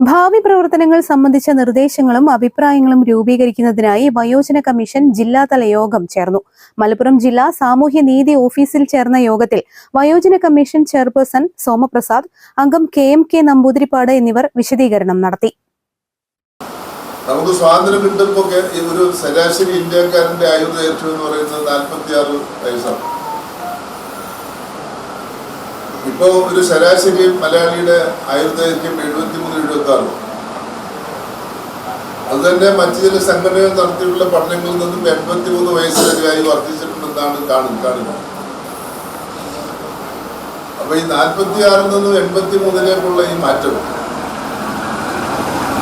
ഭാവി പ്രവർത്തനങ്ങൾ സംബന്ധിച്ച നിർദ്ദേശങ്ങളും അഭിപ്രായങ്ങളും രൂപീകരിക്കുന്നതിനായി വയോജന കമ്മീഷൻ ജില്ലാതല യോഗം ചേർന്നു. മലപ്പുറം ജില്ലാ സാമൂഹ്യ നീതി ഓഫീസിൽ ചേർന്ന യോഗത്തിൽ വയോജന കമ്മീഷൻ ചെയർപേഴ്സൺ സോമപ്രസാദ് അംഗം കെ എം കെ നമ്പൂതിരിപ്പാട് എന്നിവർ വിശദീകരണം നടത്തി. നമുക്ക് സ്വാതന്ത്ര്യം കിട്ടുമ്പോൾ ഒരു ശരാശരി ഇന്ത്യക്കാരന്റെ ആയുർദൈർഘ്യം എന്ന് പറയുന്നത് നാൽപ്പത്തി വയസ്സാണ്. ഇപ്പോൾ ഒരു ശരാശരി മലയാളിയുടെ ആയുർദൈർഘ്യം എഴുപത്തി മൂന്ന് എഴുപത്തി ആറ് അത് തന്നെ മറ്റു ചില സംഘടനകൾ നടത്തിയിട്ടുള്ള പഠനങ്ങളിൽ നിന്നും എൺപത്തി മൂന്ന് വയസ്സിലധികമായി വർദ്ധിച്ചിട്ടുണ്ടെന്നാണ് കാണുന്നത് കാണുന്നത് അപ്പൊ ഈ നാൽപ്പത്തി ആറിൽ നിന്നും എൺപത്തി മൂന്നിലേക്കുള്ള ഈ മാറ്റം.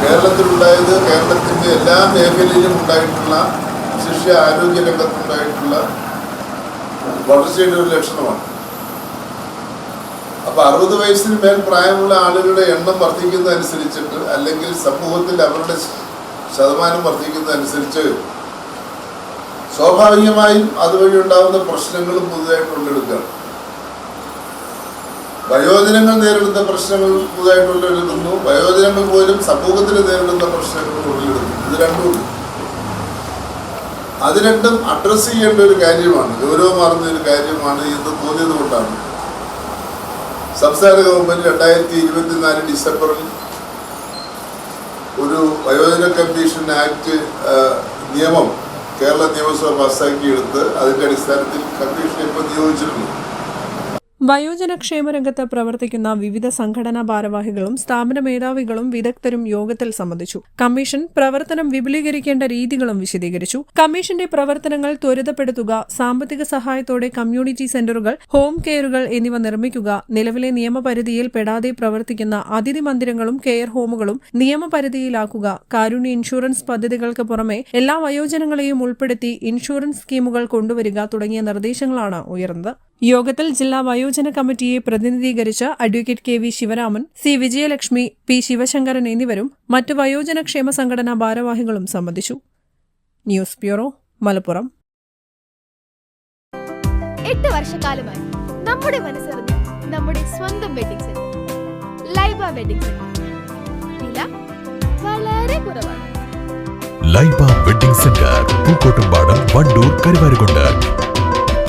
കേരളത്തിലുണ്ടായത് കേരളത്തിന്റെ എല്ലാ മേഖലയിലും ഉണ്ടായിട്ടുള്ള ശിഷ്യ ആരോഗ്യ രംഗത്തുണ്ടായിട്ടുള്ള വളർച്ചയുടെ ഒരു ലക്ഷണമാണ്. അപ്പൊ അറുപത് വയസ്സിന് മേൽ പ്രായമുള്ള ആളുകളുടെ എണ്ണം വർദ്ധിക്കുന്നതനുസരിച്ചിട്ട് അല്ലെങ്കിൽ സമൂഹത്തിൽ അവരുടെ ശതമാനം വർദ്ധിക്കുന്നതനുസരിച്ച് സ്വാഭാവികമായും അതുവഴി ഉണ്ടാകുന്ന പ്രശ്നങ്ങളും പുതുതായിട്ട് ഉള്ളെടുക്കുകയാണ് വയോജനങ്ങൾ നേരിടുന്ന പ്രശ്നങ്ങൾ പുതുതായിട്ട് ഉള്ളെടുക്കുന്നു വയോജനങ്ങൾ പോലും സമൂഹത്തിൽ നേരിടുന്ന പ്രശ്നങ്ങൾ ഉള്ളെടുക്കുന്നു ഇത് രണ്ടും അത് രണ്ടും അഡ്രസ്സ് ചെയ്യേണ്ട ഒരു കാര്യമാണ്. ഗൗരവമാർന്ന ഒരു കാര്യമാണ് എന്ന് തോന്നിയത് കൊണ്ടാണ്. സംസ്ഥാന ഗവൺമെന്റ് രണ്ടായിരത്തി ഇരുപത്തിനാല് ഡിസംബറിൽ ഒരു വയോജന കമ്മീഷൻ ആക്ട് നിയമം കേരള നിയമസഭ പാസ്സാക്കിയെടുത്ത് അതിന്റെ അടിസ്ഥാനത്തിൽ കമ്മീഷനെ ഇപ്പോൾ നിയോഗിച്ചിട്ടുണ്ട്. വയോജന രംഗത്ത് പ്രവർത്തിക്കുന്ന വിവിധ സംഘടനാ ഭാരവാഹികളും സ്ഥാപന മേധാവികളും വിദഗ്ധരും യോഗത്തിൽ സംബന്ധിച്ചു. കമ്മീഷൻ പ്രവർത്തനം വിപുലീകരിക്കേണ്ട രീതികളും വിശദീകരിച്ചു. കമ്മീഷന്റെ പ്രവർത്തനങ്ങൾ ത്വരിതപ്പെടുത്തുക സാമ്പത്തിക സഹായത്തോടെ കമ്മ്യൂണിറ്റി സെന്ററുകൾ ഹോം കെയറുകൾ എന്നിവ നിർമ്മിക്കുക നിലവിലെ നിയമപരിധിയിൽ പെടാതെ പ്രവർത്തിക്കുന്ന അതിഥി മന്ദിരങ്ങളും കെയർ ഹോമുകളും നിയമപരിധിയിലാക്കുക കാരുണ്യ ഇൻഷുറൻസ് പദ്ധതികൾക്ക് പുറമെ എല്ലാ വയോജനങ്ങളെയും ഉൾപ്പെടുത്തി ഇൻഷുറൻസ് സ്കീമുകൾ കൊണ്ടുവരിക തുടങ്ങിയ നിർദ്ദേശങ്ങളാണ് ഉയർന്നത്. യോഗത്തിൽ ജില്ലാ വയോജന കമ്മിറ്റിയെ പ്രതിനിധീകരിച്ച advocate K V Sivaraman C Vijayalakshmi P Sivasankaran എന്നിവരും മറ്റ് വയോജന ക്ഷേമ സംഘടനാ ഭാരവാഹികളും സംബന്ധിച്ചു. News bureau Malappuram. എട്ട് വർഷക്കാലമായി നമ്മുടെ മനസ്സറിഞ്ഞ് നമ്മുടെ സ്വന്തം wedding centre Laiba wedding centre വില വളരെ കുറവാണ്. Laiba wedding centre Pookkottumpadam Wandoor Karuvarakundu.